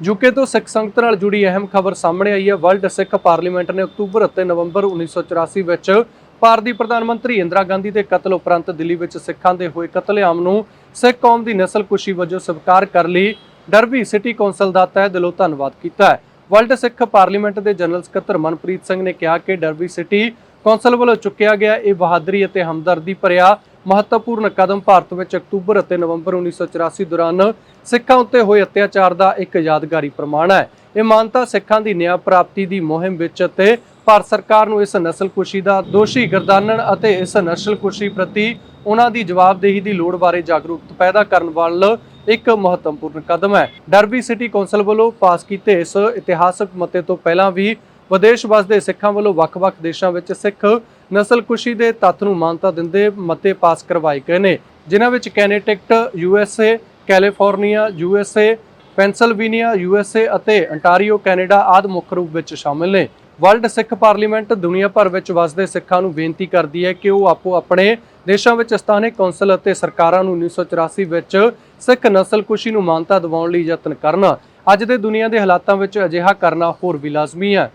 UK ਤੋਂ ਸਿੱਖ ਸੰਗਤ ਨਾਲ ਜੁੜੀ ਅਹਿਮ ਖਬਰ ਸਾਹਮਣੇ ਆਈ ਹੈ। ਵਰਲਡ ਸਿੱਖ ਪਾਰਲੀਮੈਂਟ ਨੇ ਅਕਤੂਬਰ ਅਤੇ ਨਵੰਬਰ 1984 ਵਿੱਚ ਭਾਰਤੀ ਪ੍ਰਧਾਨ ਮੰਤਰੀ ਇੰਦਰਾ ਗਾਂਧੀ ਦੇ ਕਤਲ ਉਪਰੰਤ ਦਿੱਲੀ ਵਿੱਚ ਸਿੱਖਾਂ ਦੇ ਹੋਏ ਕਤਲੇਆਮ ਨੂੰ ਸਿੱਖ ਕੌਮ ਦੀ ਨਸਲਕੁਸ਼ੀ ਵਜੋਂ ਸਵੀਕਾਰ ਕਰ ਲਈ ਡਰਬੀ ਸਿਟੀ ਕੌਂਸਲ ਦਾ ਤਹਿ ਦਿਲੋਂ ਧੰਨਵਾਦ ਕੀਤਾ ਹੈ। ਵਰਲਡ ਸਿੱਖ ਪਾਰਲੀਮੈਂਟ ਦੇ ਜਨਰਲ ਸਕੱਤਰ ਮਨਪ੍ਰੀਤ ਸਿੰਘ ਨੇ ਕਿਹਾ ਕਿ ਡਰਬੀ ਸਿਟੀ ਕੌਂਸਲ ਵੱਲੋਂ ਚੁੱਕਿਆ ਗਿਆ ਇਹ ਬਹਾਦਰੀ ਅਤੇ ਹਮਦਰਦੀ ਭਰਿਆ ਮਹੱਤਵਪੂਰਨ ਕਦਮ ਭਾਰਤ ਵਿੱਚ ਅਕਤੂਬਰ ਅਤੇ ਨਵੰਬਰ 1984 ਦੌਰਾਨ ਸਿੱਖਾਂ ਉੱਤੇ ਹੋਏ ਅਤਿਆਚਾਰ ਦਾ ਇੱਕ ਯਾਦਗਾਰੀ ਪ੍ਰਮਾਣ ਹੈ। ਇਹ ਮਾਨਤਾ ਸਿੱਖਾਂ ਦੀ ਨਿਆਂ ਪ੍ਰਾਪਤੀ ਦੀ ਮੁਹਿੰਮ ਵਿੱਚ ਅਤੇ ਭਾਰਤ ਸਰਕਾਰ ਨੂੰ ਇਸ ਨਸਲਕੁਸ਼ੀ ਦਾ ਦੋਸ਼ੀ ਗਰਦਾਨਣ ਅਤੇ ਇਸ ਨਸਲਕੁਸ਼ੀ ਪ੍ਰਤੀ ਉਹਨਾਂ ਦੀ ਜਵਾਬਦੇਹੀ ਦੀ ਲੋੜ ਬਾਰੇ ਜਾਗਰੂਕਤਾ ਪੈਦਾ ਕਰਨ ਵੱਲ ਇੱਕ ਮਹੱਤਵਪੂਰਨ ਕਦਮ ਹੈ। ਡਰਬੀ ਸਿਟੀ ਕੌਂਸਲ ਵੱਲੋਂ ਪਾਸ ਕੀਤੇ ਇਸ ਇਤਿਹਾਸਕ ਮਤੇ ਤੋਂ ਪਹਿਲਾਂ ਵੀ ਵਿਦੇਸ਼ ਵਸਦੇ ਸਿੱਖਾਂ ਵੱਲੋਂ ਵੱਖ-ਵੱਖ ਦੇਸ਼ਾਂ ਵਿੱਚ ਸਿੱਖ ਨਸਲਕੁਸ਼ੀ ਦੇ ਤੱਥ ਨੂੰ ਮਾਨਤਾ ਦਿੰਦੇ ਮਤੇ ਪਾਸ ਕਰਵਾਏ ਗਏ ਨੇ, ਜਿਨ੍ਹਾਂ ਵਿੱਚ Connecticut USA California USA Pennsylvania USA ਅਤੇ ਅੰਟਾਰੀਓ, ਕੈਨੇਡਾ ਆਦਿ ਮੁੱਖ ਰੂਪ ਵਿੱਚ ਸ਼ਾਮਿਲ ਨੇ। ਵਰਲਡ ਸਿੱਖ ਪਾਰਲੀਮੈਂਟ ਦੁਨੀਆ ਭਰ ਵਿੱਚ ਵਸਦੇ ਸਿੱਖਾਂ ਨੂੰ ਬੇਨਤੀ ਕਰਦੀ ਹੈ ਕਿ ਉਹ ਆਪੋ ਆਪਣੇ ਦੇਸ਼ਾਂ ਵਿੱਚ ਸਥਾਨਕ ਕੌਂਸਲ ਅਤੇ ਸਰਕਾਰਾਂ ਨੂੰ 1984 ਵਿੱਚ ਸਿੱਖ ਨਸਲਕੁਸ਼ੀ ਨੂੰ ਮਾਨਤਾ ਦਿਵਾਉਣ ਲਈ ਯਤਨ ਕਰਨ। ਅੱਜ ਦੇ ਦੁਨੀਆ ਦੇ ਹਾਲਾਤਾਂ ਵਿੱਚ ਅਜਿਹਾ ਕਰਨਾ ਹੋਰ ਵੀ ਲਾਜ਼ਮੀ ਹੈ।